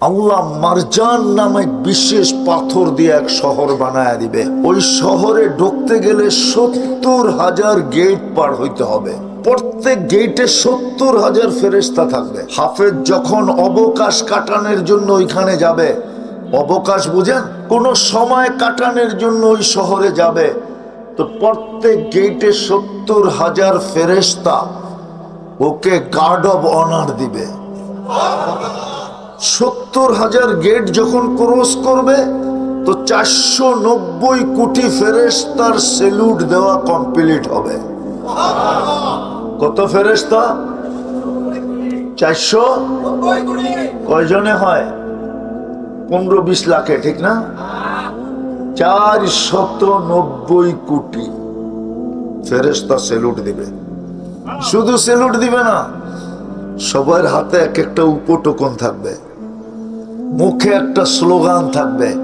আল্লাহ মারজান নামে বিশেষ পাথর দিয়ে এক শহর বানায় দিবে। ওই শহরে ঢুকতে গেলে সত্তর হাজার গেট পার হইতে হবে। প্রত্যেক গেটে সত্তর হাজার ফেরেস্তা থাকবে। হাফেজ যখন অবকাশ কাটানোর জন্য ওইখানে যাবে, অবকাশ বুঝেন? কোন সময় কাটানোর জন্য ওই শহরে যাবে। তো প্রত্যেক গেটে সত্তর হাজার ফেরেস্তা ওকে গার্ড অব অনার দিবে। সত্তর হাজার গেট যখন ক্রস করবে, তো চারশো নব্বই কোটি ফেরেস্তার সেলুট দেওয়া কমপ্লিট হবে। কত ফেরেস্তা চারশো? কয়জনে হয়? পনেরো বিশ লাখে, ঠিক না? চার শত নব্বই কোটি ফেরেস্তা সেলুট দিবে। শুধু সেলুট দিবে না, সবার হাতে এক একটা উপটোকন থাকবে। মুখে একটা স্লোগান থাকবে।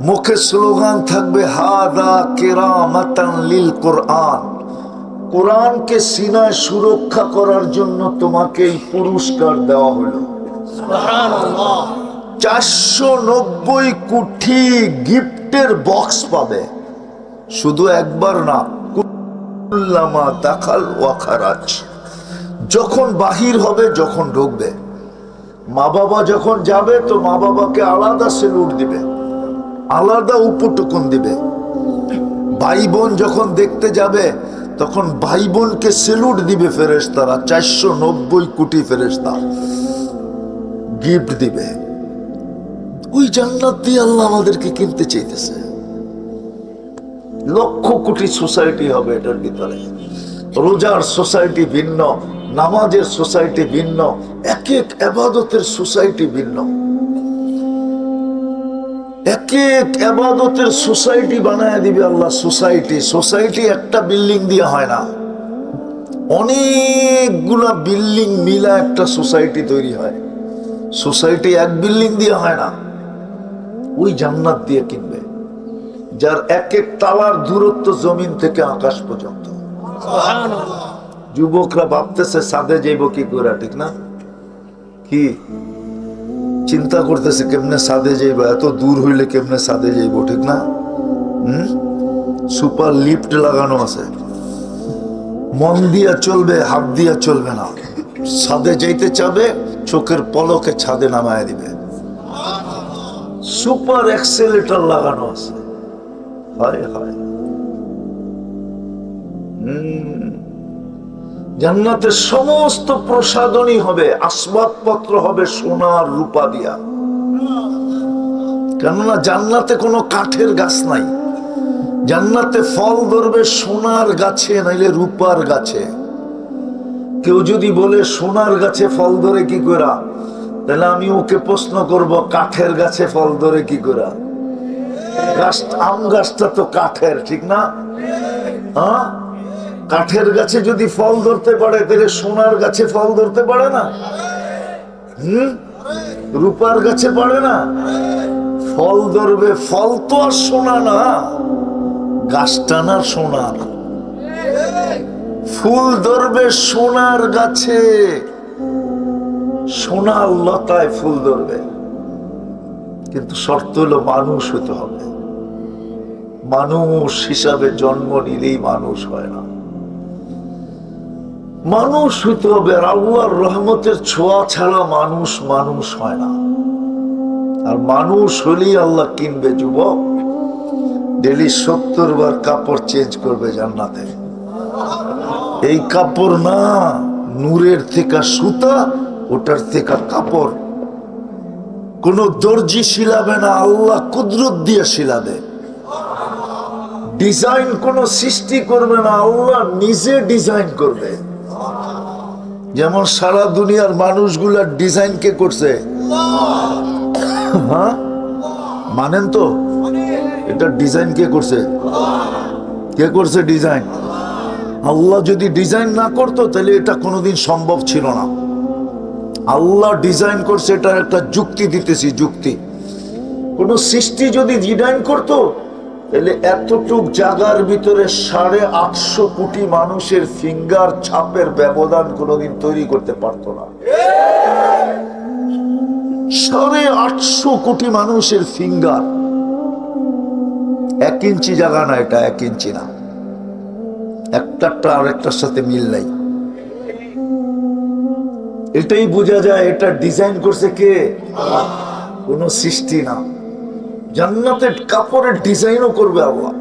মুখে স্লোগান থাকবে হাদা কেরামাতান লিল কোরআন। কোরআনকে সিনায় সুরক্ষা করার জন্য তোমাকে এই পুরস্কার দেওয়া হলো। চারশো নব্বই কোটি গিফটের বক্স পাবে। শুধু একবার না কুল্লামা দাখাল ওয়াখারাজ। যখন বাহির হবে যখন ঢুকবে। মা বাবা যখন যাবে, তো মা বাবাকে আলাদা সেলুট দিবে, আলাদা উপটুকুন দিবে। ভাই বোন যখন দেখতে যাবে, তখন ভাই বোনকে সেলুট দিবে ফেরেস্তারা চারশো নব্বই কোটি ফেরেস্তা গিফট দিবে। ওই জান্নাত দিয়ে আল্লাহ আমাদেরকে কিনতে চাইতেছে। লক্ষ কোটি সোসাইটি হবে এটার ভিতরে। রোজার সোসাইটি ভিন্ন। নামাজের সোসাইটি ভিন্ন, এক এক আবাদতের সোসাইটি ভিন্ন। এক এক আবাদতের সোসাইটি বানায় দিবে আল্লাহ সোসাইটি। সোসাইটি একটা বিল্ডিং দিয়ে হয় না। অনেকগুলা বিল্ডিং মিলা একটা সোসাইটি তৈরি হয়। সোসাইটি এক বিল্ডিং দিয়ে হয় না। ওই জান্নাত দিয়ে কিনবে, যার এক এক তালার দূরত্ব জমিন থেকে আকাশ পর্যন্ত। যুবকরা ভাবতেছে সাদে যাইব কি করে ঠিক না? কি চিন্তা করতেছে, কেমনে সাদে যাইব? এত দূর হইলে কেমনে সাদে যাইব? ঠিক না? হুম? সুপার লিফট লাগানো আছে। মন দিয়া চলবে, হাত দিয়া চলবে না। ছাদে যাইতে চাবে, চোখের পলকে ছাদে নামায় দিবে। সুপার এক্সেলেটার লাগানো আছে। হায় হায়। হুম। জান্নাতের সমস্ত প্রসাদনী হবে, আসবাবপত্র হবে সোনার রূপা দিয়া। কেননা জান্নাতে কোনো কাঠের গাছ নাই। জান্নাতে ফল ধরবে সোনার গাছে, নাইলে রূপার গাছে। কেউ যদি বলে, সোনার গাছে ফল ধরে কি করা তাহলে আমি ওকে প্রশ্ন করব, কাঠের গাছে ফল ধরে কি করা গাছ, আম গাছটা তো কাঠের, ঠিক না? হ্যাঁ? কাঠের গাছে যদি ফল ধরতে পারে, তাহলে সোনার গাছে ফল ধরতে পারে না? হুম? রূপার গাছে পারে না? ফল ধরবে, ফল তো আর সোনা না। গাছটা না সোনার। ফুল ধরবে সোনার গাছে। সোনার লতায় ফুল ধরবে। কিন্তু শর্ত হলো মানুষ হতে হবে। মানুষ হিসাবে জন্ম নিলেই মানুষ হয় না। মানুষ হইতে হবে, আর আল্লাহর রহমতের ছোঁয়া ছাড়া মানুষ মানুষ হয় না। আর মানুষ হলেই আল্লাহ কিনবে যুবক, ডেলি সত্তর বার কাপড় চেঞ্জ করবে জান্নাতে। এই কাপড় না, নূরের থেকে সুতা, ওটার থেকে কাপড়। কোন দর্জি শিলাবে না, আল্লাহ কুদরত দিয়ে শিলাবে। ডিজাইন কোন সৃষ্টি করবে না, আল্লাহ নিজে ডিজাইন করবে। যেমন সারা দুনিয়ার মানুষগুলার ডিজাইন কে করছে। হ্যাঁ? মানেন তো? এটা ডিজাইন কে করছে। কে করছে ডিজাইন আল্লাহ যদি ডিজাইন না করতো, তাহলে এটা কোনোদিন সম্ভব ছিল না। আল্লাহ ডিজাইন করছে এটার একটা যুক্তি দিতেছি, যুক্তি। কোন সৃষ্টি যদি ডিজাইন করতো তাহলে এতটুক জায়গার ভিতরে সাড়ে আটশো কোটি মানুষের ফিঙ্গার ছাপের ব্যবধান কোনোদিন তৈরি করতে পারতো না। সাড়ে আটশো কোটি মানুষের ফিঙ্গার। এক ইঞ্চি জায়গা না এটা, এক ইঞ্চি না। একটারটা আর একটার সাথে মিল নাই। এটাই বোঝা যায়, এটা ডিজাইন করছে কে? কোন সৃষ্টি না। জান্নাতের কাপড়ের ডিজাইনও করবে আল্লাহ।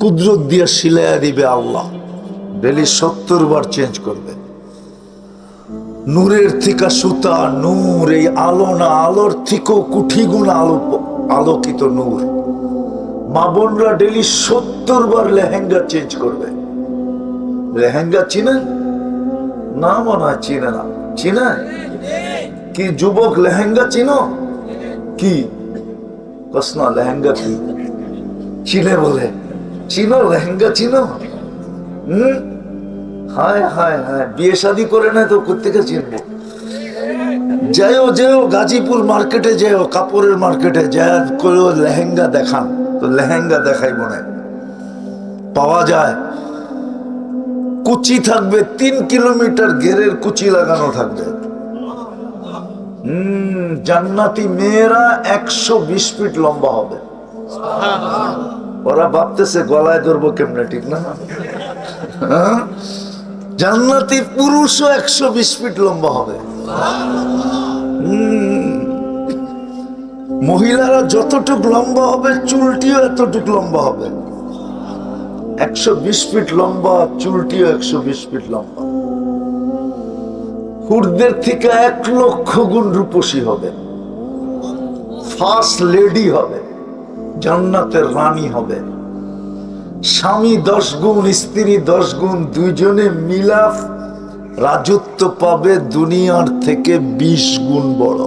কুদরত দিয়ে সিলাইয়া দিবে আল্লাহ। ডেলি সত্তর বার চেঞ্জ করবে। নূরের থিকা সুতা, নূর, এই আলো না, আলোর থিকো কুঠি গুণ আলো আলোকিত নূর। মা বোনরা ডেলি সত্তর বার লেহেঙ্গা চেঞ্জ করবে। লেহেঙ্গা চিনেন? না মনে হয় চিনে না। চিনে কি যুবক লেহেঙ্গা চিনো? কি? প্রশ্ন লেহেঙ্গা কি? চিনে বলে। চিনো, লেহেঙ্গা চিনো? হম? হায় হায় হায়, বিয়ে শাদি করে না তো কোথেকে চিনবো? যাইও যেও গাজীপুর মার্কেটে যেও কাপড়ের মার্কেটে যায় করে লেহেঙ্গা দেখান। তো লেহেঙ্গা দেখাই মনে পাওয়া যায়। কুচি থাকবে, তিন কিলোমিটার গেরের কুচি লাগানো থাকবে। জান্নাতি মেয়েরা একশো বিশ ফিট লম্বা হবে। ওরা ভাবতেছে গলায় ধরবো কেমনে ঠিক না? হ্যাঁ? জান্নাতি পুরুষও একশো বিশ ফিট লম্বা হবে। হুম। মহিলারা যতটুক লম্বা হবে চুলটিও এতটুক লম্বা হবে। একশো বিশ ফিট লম্বা চুলটিও একশো বিশ ফিট লম্বা। হুরদের থেকে এক লক্ষ গুণ রূপসী হবে। ফার্স্ট লেডি হবে, জান্নাতের রানী হবে। স্বামী দশ গুণ, স্ত্রী দশ গুণ, দুইজনে মিলাফ রাজত্ব পাবে দুনিয়ার থেকে বিশ গুণ বড়।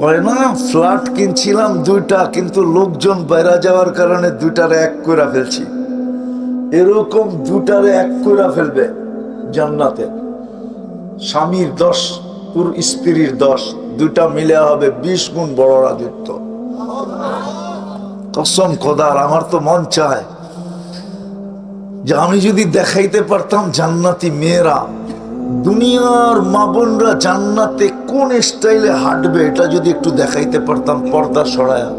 কয় না, ফ্ল্যাট কিনছিলাম দুইটা, কিন্তু লোকজন বেড়া যাওয়ার কারণে দুইটারে এক করে ফেলছি। এরকম দুটারে এক করে ফেলবে। জান্নাতে। স্বামীর দশ, পুর স্ত্রীর দশ, দুইটা মিলে হবে বিশ গুণ বড় রাজত্ব। কসম খোদার, আমার তো মন চায় যে আমি যদি দেখাইতে পারতাম জান্নাতি মেয়েরা, দুনিয়ার মা বোনরা জান্নাতে কোন স্টাইলে হাঁটবে, এটা যদি একটু দেখাইতে পারতাম পর্দা সরায়া,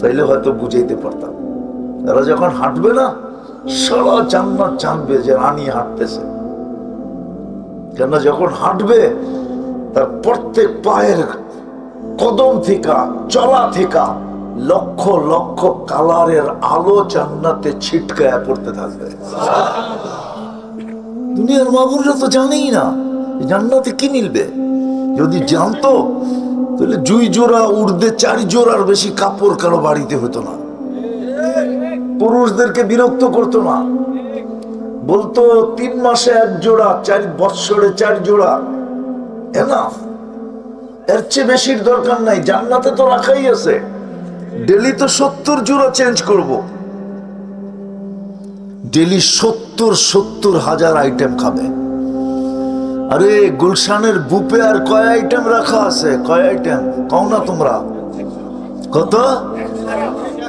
তাইলে হয়তো বুঝাইতে পারতাম। এরা যখন হাঁটবে না যে রানী হাঁটতেছে। কেন যখন হাঁটবে, তার প্রত্যেক পায়ের কদম থেকে, চলা থেকে, লক্ষ লক্ষ কালারের আলো জান্নাতে ছিটকায় পড়তে থাকবে। দুনিয়ার মাগুররা তো জানেই না জান্নাতে কি মিলবে। যদি জানতো, তাহলে জুই জোড়া উর্দে চারি জোড়ার বেশি কাপড় কারও বাড়িতে হতো না। পুরুষদেরকে বিরক্ত করতো না। বলতো, তিন মাসে এক জোড়া, চার বৎসরে চার জোড়া। এনাফ এর চেয়ে বেশির দরকার নাই। জান্নাতে তো রাখাই আছে। ডেলি তো সত্তর জোড়া চেঞ্জ করব। ডেলি সত্তর সত্তর হাজার আইটেম খাবে। আরে, গুলশানের বুপে আর কয় আইটেম রাখা আছে? কয় আইটেম কও না তোমরা। কত?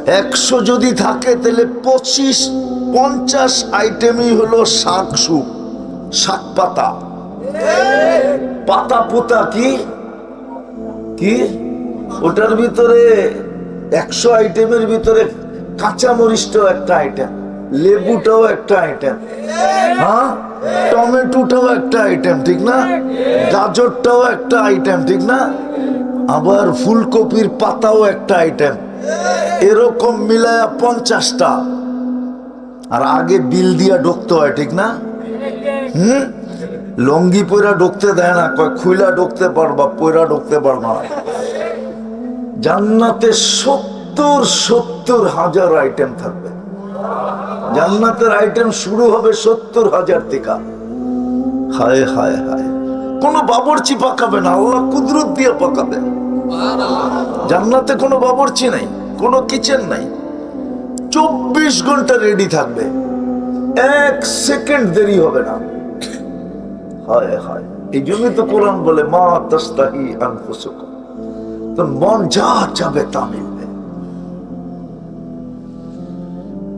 একশো যদি থাকে, তাহলে পঁচিশ, পঞ্চাশ আইটেমই হলো শাক সুপ, শাক পাতা। পাতা পোতা কি? কি? ওটার ভিতরে একশো আইটেমের ভিতরে কাঁচা মরিচটাও একটা আইটেম, লেবুটাও একটা আইটেম হ্যাঁ? টমেটোটাও একটা আইটেম, ঠিক না? গাজরটাও একটা আইটেম, ঠিক না? আবার ফুলকপির পাতাও একটা আইটেম। এরকম মিলায়া পঞ্চাশটা। আর আগে বিল দিয়া ঢুকতে হয়, ঠিক না? হুম? লঙ্গি পয়রা ঢুকতে দেয় না, কয় খুইলা ঢুকতে পারবা পয়রা ঢুকতে পারবা জান্নাতে সত্তর সত্তর হাজার আইটেম থাকবে। জান্নাতের আইটেম শুরু হবে সত্তর হাজার টিকা। হায় হায় হায়। কোনো বাবরচি পাকাবে না, আল্লাহ কুদরত দিয়ে পাকাবে। জান্নাতে কোনো বাবরচি নাই, কোনো কিচেন নাই। চব্বিশ ঘণ্টা রেডি থাকবে। এক সেকেন্ড দেরি হবে না। হায় হায়, এই জন্যই তো কোরআন বলে, মা তাস্তাহি আনফুসুকুম। তো মন যা চাবে তা মিলবে।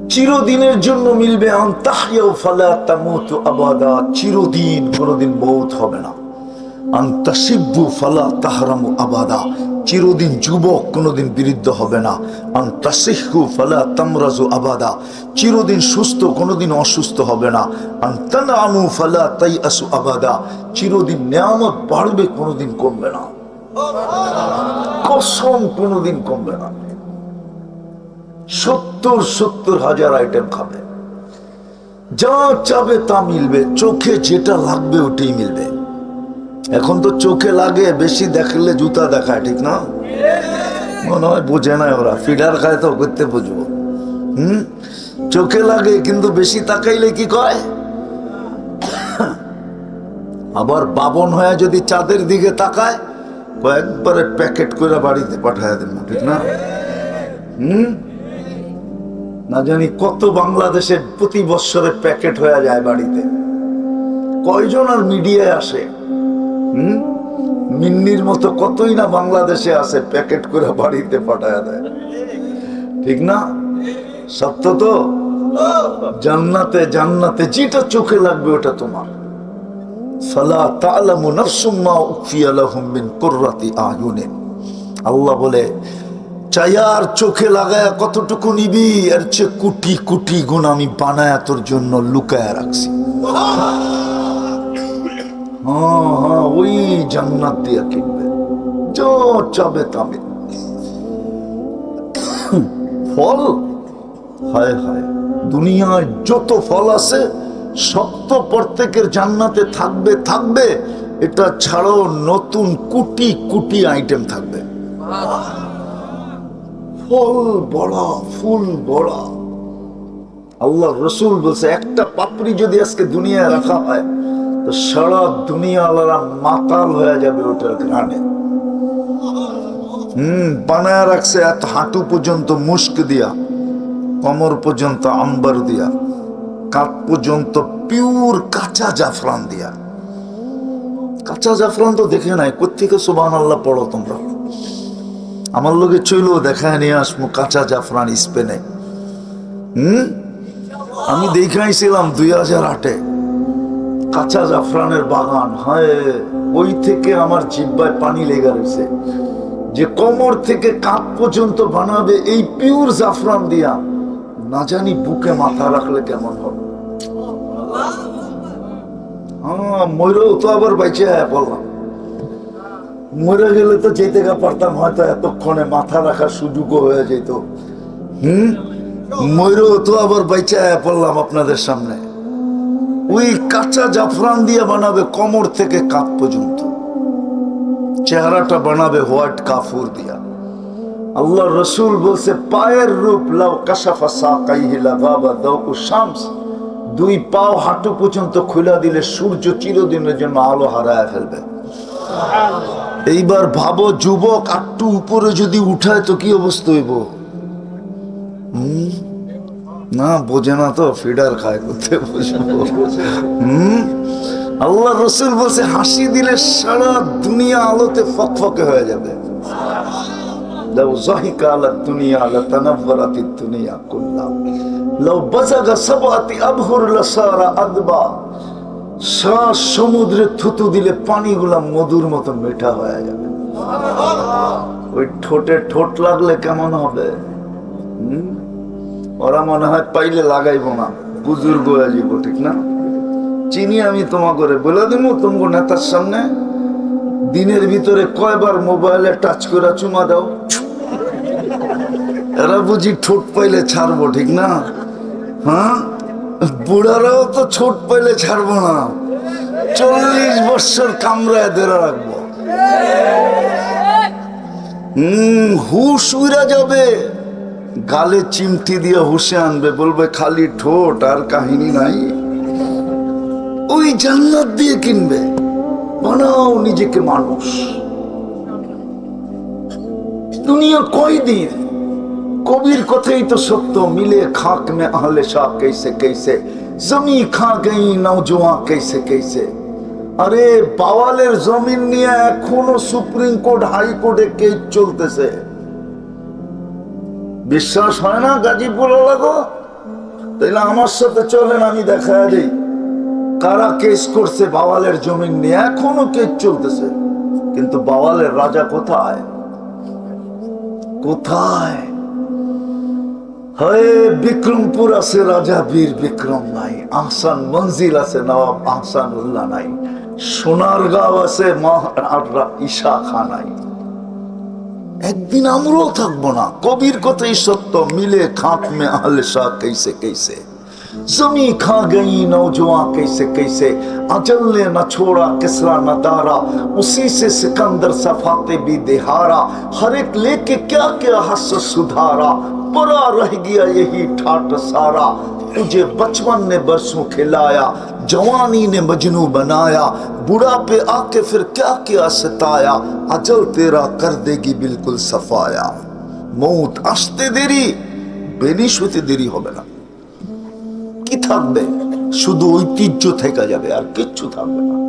চিরদিনের জন্য মিলবে আন্তাহিয়াও ফালা তামুত আবাদা। চিরদিন কোনোদিন বহুত হবে না। আন্তাসিব্বু ফালা তাহরামু চিরদিন যুবক কোনোদিন বিরুদ্ধ হবে না। আন্তাসিহু ফালা তামরাজু আবাদা। চিরদিন সুস্থ কোনোদিন অসুস্থ হবে না। আন্তানামু ফালা তাই আসু আবাদা। চিরদিন নেয়ামত বাড়বে কোনোদিন কমবে না। কসম কোনোদিন কমবে না। সত্তর সত্তর হাজার আইটেম খাবে। যা চাবে তা মিলবে। চোখে যেটা লাগবে ওটাই মিলবে। এখন তো চোখে লাগে, বেশি দেখলে জুতা দেখায়, ঠিক না? মনে হয় বোঝে না ওরা, ফিডার খায় তো করতে বুঝব। হুম? চোখে লাগে, কিন্তু বেশি তাকাইলে কি কয়? আবার বাবন হয়ে যদি চাঁদের দিকে তাকায় কয়েকবারে প্যাকেট করে বাড়িতে পাঠায় দেন ঠিক না? হুম? না জানি কত বাংলাদেশে প্রতি বছরে প্যাকেট হয়ে যায় বাড়িতে। কয়জন আর মিডিয়ায় আসে? হুম? মিন্নির মতো কতই না বাংলাদেশে আসে প্যাকেট করে বাড়িতে পাঠায় দেয়। ঠিক না? সত্য তো? জান্নাতে জান্নাতে যেটা চোখে লাগবে ওটা তোমার। আল্লাহ বলে, চায়ার চোখে লাগায়া কতটুকু নিবি? এর চেয়ে কুটি কুটি গুণ আমি বানায়া তোর জন্য লুকায়া রাখছি। হ্যাঁ হ্যাঁ ওই জান্নাত দিয়া কিনবে। যা চাবে তাবে ফল? হায় হায়, দুনিয়ায় যত ফল আছে সব তো প্রত্যেকের জান্নাতে থাকবে থাকবে। এটা ছাড়াও নতুন কুটি কুটি আইটেম থাকবে। ফল বড়া, ফুল বড়া। আল্লাহ রসুল বলছে, একটা পাপড়ি যদি আজকে দুনিয়ায় রাখা হয় তো সারা দুনিয়া আল্লাহরা মাতাল হয়ে যাবে ওটার ঘ্রাণে। হম, বানায় রাখছে এত হাঁটু পর্যন্ত মুস্ক দিয়া, কমর পর্যন্ত আম্বার দিয়া কাপ পর্যন্ত পিওর কাঁচা জাফরান দিয়া। কাঁচা জাফরান তো দেখে নাই কোথেকে সুবাহ আল্লাহ পড়ো তোমরা? আমার লোকে চইলো, দেখায় নিয়ে আসমু কাঁচা জাফরান স্পেনে। হুম, আমি দেখাইছিলাম দুই হাজার আটে। কাঁচা জাফরানের বাগান, হায়, ওই থেকে আমার জিব্বায় পানি লেগে রয়েছে। যে কোমর থেকে কাপ পর্যন্ত বানাবে এই পিওর জাফরান দিয়া, না জানি বুকে মাথা রাখলে কেমন হবে। হ্যাঁ ময়ূরও তো আবার বাইচে বললাম। মরে গেলে তো যেতে পারতাম, হয়তো এতক্ষণে মাথা রাখার সুযোগও হয়ে যেত। হুম? ময়ূরও তো আবার বাইচে পড়লাম আপনাদের সামনে। ওই কাঁচা জাফরান দিয়ে বানাবে কমর থেকে কাপ পর্যন্ত। চেহারাটা বানাবে হোয়াইট কাফুর দিয়া। আল্লাহ রসুল বলছে, পায়ের রূপ সাকাইহি লাগাবা দাও শামস। দুই পাও হাঁটু পর্যন্ত খুলে দিলে সূর্য চিরদিনের জন্য আলো হারায় ফেলবে। এইবার ভাবো, যুবক আটটু উপরে যদি উঠায় তো কি অবস্থা হইব? হুম? না বোঝে না তো ফিডার খায় করতে বুঝবো হম আল্লাহ রসুল বলছে হাসি দিলে সারা দুনিয়া আলোতে ফকফকে হয়ে যাবে لو ضحك على الدنيا لتنورت الدنيا كلها لو بزغ سبعة أبهر لصار أدبا শ্বাস সমুদ্রে থুতু দিলে পানিগুলা মধুর মতো মিঠা হয়ে যাবে ওই ঠোঁটে ঠোঁট লাগলে কেমন হবে হুম? ওরা মনে হয় পাইলে লাগাইবো না। বুজুর্গ যাব ঠিক না? চিনি আমি তোমা করে বলে দিব তোমাকে নেতার সামনে। দিনের ভিতরে কয়বার মোবাইলে টাচ করে চুমা দাও। এরা বুঝি ঠোঁট পাইলে ছাড়বো, ঠিক না? হ্যাঁ? বুড়ারাও তো ছোট পাইলে ছাড়বো না। চল্লিশ বছর কামড়ায় ধরে রাখব। হম, হুশ উড়া যাবে। গালে চিমটি দিয়ে হুসে আনবে, বলবে, খালি ঠোঁট, আর কাহিনী নাই। ওই জান্নাত দিয়ে কিনবে। বানাও নিজেকে মানুষ। দুনিয়া কয়দিন? কবির কথাই তো সত্য, মিলে খাক মে আহলে শাহ কেসে কেসে, জমি খা গেই নওজোয়া কেসে কেসে। আরে, বাওয়ালের জমিন নিয়ে এখনও সুপ্রিম কোর্ট হাইকোর্টে কেস চলতেছে। বিশ্বাস হয় না গাজীপুর লাগো তাইলে আমার সাথে চলেন, আমি দেখা দিই। কারা কেস করছে বাওয়ালের জমিন নিয়ে? এখনও কেস চলতেছে। কিন্তু বাওয়ালের রাজা কোথায়? কোথায়? হয়ে, বিক্রমপুর আছে রাজা বীর বিক্রম নাই, আহসান মঞ্জিল আছে নবাব আহসান উল্লাহ নাই সোনার গাঁও আছে ঈশা খা নাই। একদিন আমরাও থাকবো না কবির কথাই সত্য মিলে খাক মে আহলে শাহ कैसे कैसे जमी खा गई नौजवान कैसे कैसे अजल ने न छोड़ा किसरा न दारा उसी से सिकंदर सफाते भी दिहारा हर एक लेके क्या क्या हस सुधारा बड़ा रह गया यही ठाट सारा تجھے بچپن نے برسوں کھلایا، جوانی نے مجنو بنایا بڑا پہ آ کے پھر کیا کیا ستایا، اجل تیرا کر دے گی بالکل صفایا۔ موت اشتے دیری، بے আসতে دیری ہو بینا۔ کی تھا بے؟ شدو ایتی جو تھے کا যাবে আর কিচ্ছু تھا بینا۔